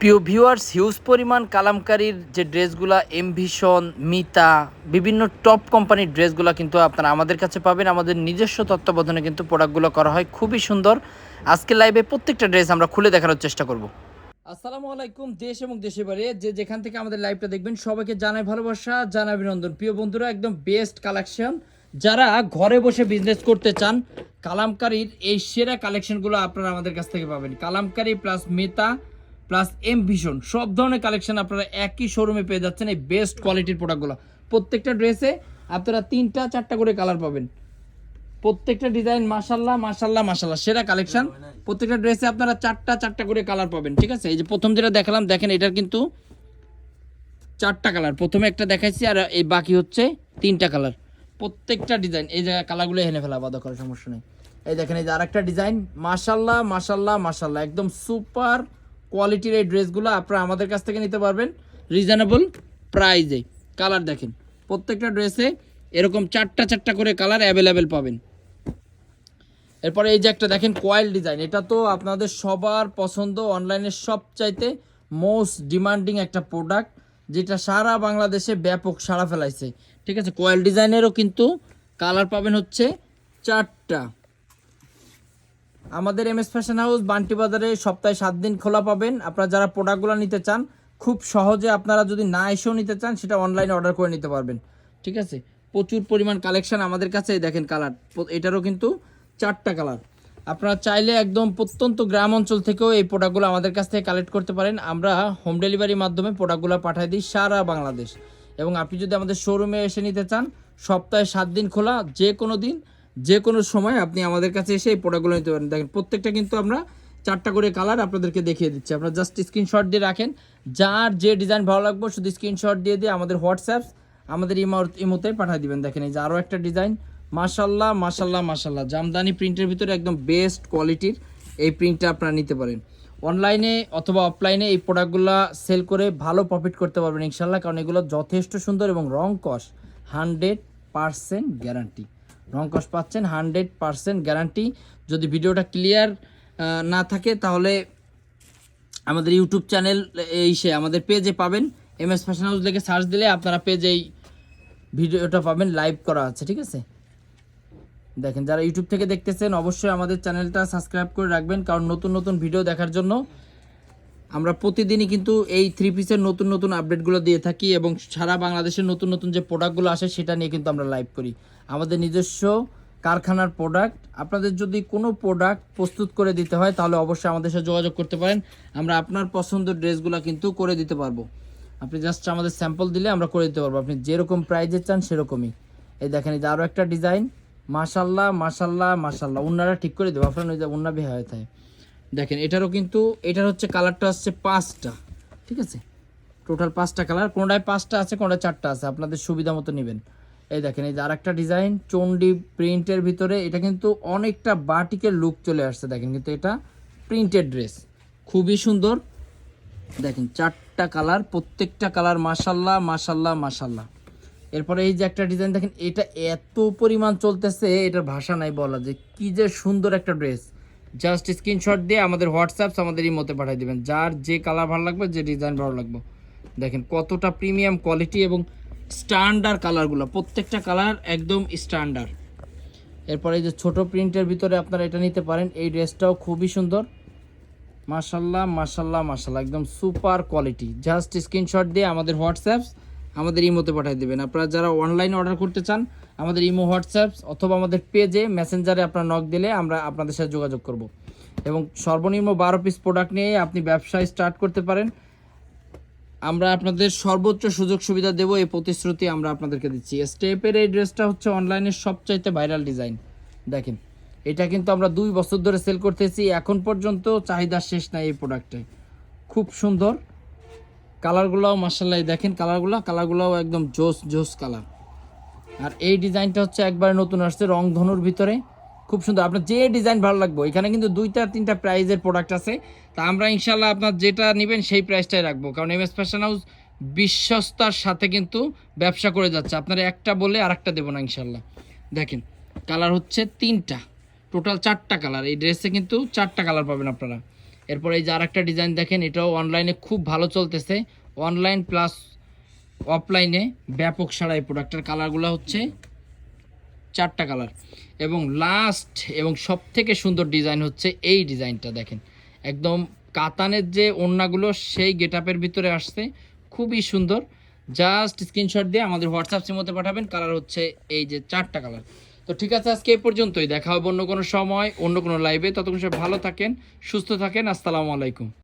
প্রিয় viewers huge পরিমাণ কালামকারীর যে ড্রেসগুলা এমভিশন মিতা, বিভিন্ন টপ কোম্পানির ড্রেসগুলো কিন্তু আপনারা আমাদের কাছে পাবেন। আমাদের নিজস্ব তত্ত্বাবধানে কিন্তু প্রোডাক্টগুলো করা হয়। খুবই সুন্দর। আজকে লাইভে প্রত্যেকটা ড্রেস আমরা খুলে দেখানোর চেষ্টা করব। আসসালামু আলাইকুম, দেশ এবং দেশের বাইরে। যে যেখান থেকে আমাদের লাইভটা দেখবেন, সবাইকে জানাই ভালোবাসা, জানাই অভিনন্দন। প্রিয় বন্ধুরা, একদম বেস্ট কালেকশন যারা ঘরে বসে বিজনেস করতে চান, কালামকারীর এই সেরা কালেকশনগুলো আপনারা আমাদের কাছ থেকে পাবেন। কালামকারী প্লাস মেতা প্লাস এম ভিশন সব ধরনের কালেকশন আপনারা একই শোরুমে পেয়ে যাচ্ছেন এই বেস্ট কোয়ালিটির প্রোডাক্টগুলো প্রত্যেকটা ড্রেসে আপনারা তিনটা, চারটা করে কালার পাবেন। প্রত্যেকটা ডিজাইন মাশাল্লাহ মাশাল্লাহ মাশাল্লাহ সেরা কালেকশন প্রত্যেকটা ড্রেসে আপনারা চারটা চারটা করে কালার পাবেন, ঠিক আছে? এই যে প্রথম যেটা দেখালাম, দেখেন এটার কিন্তু চারটা কালার প্রথমে একটা দেখাইছি আর এই বাকি হচ্ছে তিনটা কালার প্রত্যেকটা ডিজাইন এই জায়গায় কালারগুলো এনে ফেলা বাধা করার সমস্যা নেই। এই দেখেন, এই যে আরেকটা ডিজাইন মাশাল্লাহ মাশাল্লাহ মাশাল্লাহ একদম সুপার কোয়ালিটির এই ড্রেসগুলো আপনারা আমাদের কাছ থেকে নিতে পারবেন রিজনেবল প্রাইজে কালার দেখেন, প্রত্যেকটা ড্রেসে এরকম চারটা চারটা করে কালার অ্যাভেলেবেল পাবেন। এরপরে এই যে একটা দেখেন কয়েল ডিজাইন, এটা তো আপনাদের সবার পছন্দ, অনলাইনে সবচাইতে মোস্ট ডিমান্ডিং একটা প্রোডাক্ট, যেটা সারা বাংলাদেশে ব্যাপক সাড়া ফেলাইছে। ঠিক আছে কয়েল ডিজাইনেরও কিন্তু কালার পাবেন হচ্ছে চারটা। আমাদের M S fashion house Banti বাজারে সপ্তাহে সাত দিন খোলা পাবেন। আপনারা যারা প্রোডাক্টগুলো নিতে চান, খুব সহজে আপনারা যদি না এসেও নিতে চান, সেটা অনলাইনে অর্ডার করে নিতে পারবেন। ঠিক আছে? প্রচুর পরিমাণ কালেকশান আমাদের কাছে দেখেন কালার এটারও কিন্তু চারটা কালার আপনারা চাইলে একদম প্রত্যন্ত গ্রাম অঞ্চল থেকেও এই প্রোডাক্টগুলো আমাদের কাছ থেকে কালেক্ট করতে পারেন। আমরা হোম ডেলিভারির মাধ্যমে প্রোডাক্টগুলো পাঠিয়ে দিই সারা বাংলাদেশ। এবং আপনি যদি আমাদের শোরুমে এসে নিতে চান, সপ্তাহে সাত দিন খোলা যে কোনো দিন যে কোনো সময় আপনি আমাদের কাছে এসে এই প্রোডাক্টগুলো নিতে পারেন। দেখেন, প্রত্যেকটা কিন্তু আমরা চারটা করে কালার আপনাদেরকে দেখিয়ে দিচ্ছি। আপনারা জাস্ট স্ক্রিনশট দিয়ে রাখেন। যার যে ডিজাইন ভালো লাগবে, শুধু স্ক্রিনশট দিয়ে দিয়ে আমাদের হোয়াটসঅ্যাপ আমাদের ইমো, ইমোতে পাঠিয়ে দিবেন। দেখেন, এই যে আরও একটা ডিজাইন মাশাল্লাহ মাশাল্লাহ মাশাল্লাহ জামদানি প্রিন্টের ভিতরে একদম বেস্ট কোয়ালিটির এই প্রিন্টটা আপনারা নিতে পারেন। অনলাইনে অথবা অফলাইনে এই প্রোডাক্টগুলো সেল করে ভালো প্রফিট করতে পারবেন ইনশাল্লাহ কারণ এগুলো যথেষ্ট সুন্দর এবং রং কস হান্ড্রেড পারসেন্ট গ্যারান্টি রং কস পাচ্ছেন, হান্ড্রেড পারসেন্ট গ্যারান্টি। যদি ভিডিওটা ক্লিয়ার না থাকে, তাহলে আমাদের ইউটিউব চ্যানেল এই সে, আমাদের পেজে পাবেন। এম এস ফ্যাশন হাউস লিখে সার্চ দিলে আপনারা পেজেই ভিডিওটা পাবেন লাইভ করা আছে, ঠিক আছে? দেখেন, যারা ইউটিউব থেকে দেখতেছেন, অবশ্যই আমাদের চ্যানেলটা সাবস্ক্রাইব করে রাখবেন, কারণ নতুন নতুন ভিডিও দেখার জন্য আমরা প্রতিদিনই কিন্তু এই থ্রি পিসের নতুন নতুন আপডেটগুলো দিয়ে থাকি এবং সারা বাংলাদেশের নতুন নতুন যে প্রোডাক্টগুলো আসে সেটা নিয়ে কিন্তু আমরা লাইভ করি। আমাদের নিজস্ব কারখানার প্রোডাক্ট আপনাদের যদি কোনো প্রোডাক্ট প্রস্তুত করে দিতে হয়, তাহলে অবশ্যই আমাদের সাথে যোগাযোগ করতে পারেন। আমরা আপনার পছন্দের ড্রেসগুলো কিন্তু করে দিতে পারব। আপনি জাস্ট আমাদের স্যাম্পল দিলে আমরা করে দিতে পারব। আপনি যেরকম প্রাইজে চান সেরকমই। এই দেখেন, এই আরও একটা ডিজাইন মাশাল্লাহ মাশাল্লাহ মাশাল্লাহ উন্নারা ঠিক করে দেবো। আপনার ওই উন্না বেহা হয়ে থাকে। দেখেন, এটারও কিন্তু, এটার হচ্ছে কালারটা হচ্ছে পাঁচটা, ঠিক আছে? টোটাল পাঁচটা কালার, কোনটায় পাঁচটা আছে, কোনটায় চারটা আছে, আপনাদের সুবিধা মতো নেবেন। এই দেখেন, এই যে আরেকটা ডিজাইন চন্ডি প্রিন্টের ভিতরে, এটা কিন্তু অনেকটা বাটিকের লুক চলে আসছে, দেখেন, কিন্তু এটা প্রিন্টেড ড্রেস খুবই সুন্দর। দেখেন, চারটা কালার, প্রত্যেকটা কালার মাসাল্লাহ মাসাল্লাহ মাসাল্লাহ এরপরে এই যে একটা ডিজাইন, দেখেন, এটা এত পরিমাণ চলতেছে, এটার ভাষা নাই বলা, যে কি যে সুন্দর একটা ড্রেস জাস্ট স্ক্রিনশট দিয়ে আমাদের হোয়াটসঅ্যাপ আমাদের ইমোতে পাঠিয়ে দেবেন। যার যে কালার ভালো লাগবে, যে ডিজাইন ভালো লাগবে। দেখেন কতটা প্রিমিয়াম কোয়ালিটি এবং স্ট্যান্ডার্ড কালারগুলো প্রত্যেকটা কালার একদম স্ট্যান্ডার্ড এরপরে এই যে ছোট প্রিন্টের ভিতরে আপনারা এটা নিতে পারেন। এই ড্রেসটাও খুবই সুন্দর। মাশাল্লাহ মাশাল্লাহ মাশাল্লাহ। একদম সুপার কোয়ালিটি জাস্ট স্ক্রিনশট দিয়ে আমাদের হোয়াটসঅ্যাপ আমাদের ইমোতে পাঠিয়ে দেবেন। আপনারা যারা অনলাইনে অর্ডার করতে চান, আমাদের ইমো হোয়াটসঅ্যাপ অথবা আমাদের পেজে মেসেঞ্জারে আপনারা নক দিলে আমরা আপনাদের সাথে যোগাযোগ করব। এবং সর্বনিম্ন বারো পিস প্রোডাক্ট নিয়ে আপনি ব্যবসা স্টার্ট করতে পারেন। আমরা আপনাদের সর্বোচ্চ সুযোগ সুবিধা দেবো, এই প্রতিশ্রুতি আমরা আপনাদেরকে দিচ্ছি। স্টেপের এই ড্রেসটা হচ্ছে অনলাইনের সবচাইতে ভাইরাল ডিজাইন দেখেন, এটা কিন্তু আমরা দুই বছর ধরে সেল করতেছি, এখন পর্যন্ত চাহিদা শেষ নাই এই প্রোডাক্টে খুব সুন্দর। কালারগুলোও মার্শাল্লাহ দেখেন কালারগুলো, কালারগুলোও একদম জোস জোস কালার। আর এই ডিজাইনটা হচ্ছে একবার নতুন আসছে রং ধনুর ভিতরে। খুব সুন্দর, আপনার যে ডিজাইন ভালো লাগবে, এখানে কিন্তু দুইটা, তিনটা প্রাইজের প্রোডাক্ট আছে। তা আমরা ইনশাল্লাহ আপনার যেটা নেবেন সেই প্রাইসটাই রাখব, কারণ এম এস ফ্যাশন হাউস বিশ্বস্তার সাথে কিন্তু ব্যবসা করে যাচ্ছে। আপনারা একটা বলে আর একটা দেবো না ইনশাল্লাহ দেখেন, কালার হচ্ছে তিনটা টোটাল চারটা কালার। এই ড্রেসে কিন্তু চারটা কালার পাবেন আপনারা। এরপর এই যে আর একটা ডিজাইন দেখেন, এটাও অনলাইনে খুব ভালো চলতেছে। অনলাইন প্লাস অফলাইনে ব্যাপক সারা এই প্রোডাক্টের কালারগুলো হচ্ছে চারটা কালার এবং লাস্ট এবং সব থেকে সুন্দর ডিজাইন হচ্ছে এই ডিজাইনটা দেখেন। একদম কাতানের যে ওড়নাগুলো, সেই গেটআপের ভিতরে আসছে। খুবই সুন্দর। জাস্ট স্ক্রিনশট দিয়ে আমাদের হোয়াটসঅ্যাপ সিমতে পাঠাবেন কালার হচ্ছে এই যে চারটা কালার তো ঠিক আছে, আজকে এই পর্যন্তই। দেখা হবে অন্য কোনো সময়, অন্য কোনো লাইভে ততক্ষণ সব ভালো থাকেন, সুস্থ থাকেন। আসসালামু আলাইকুম।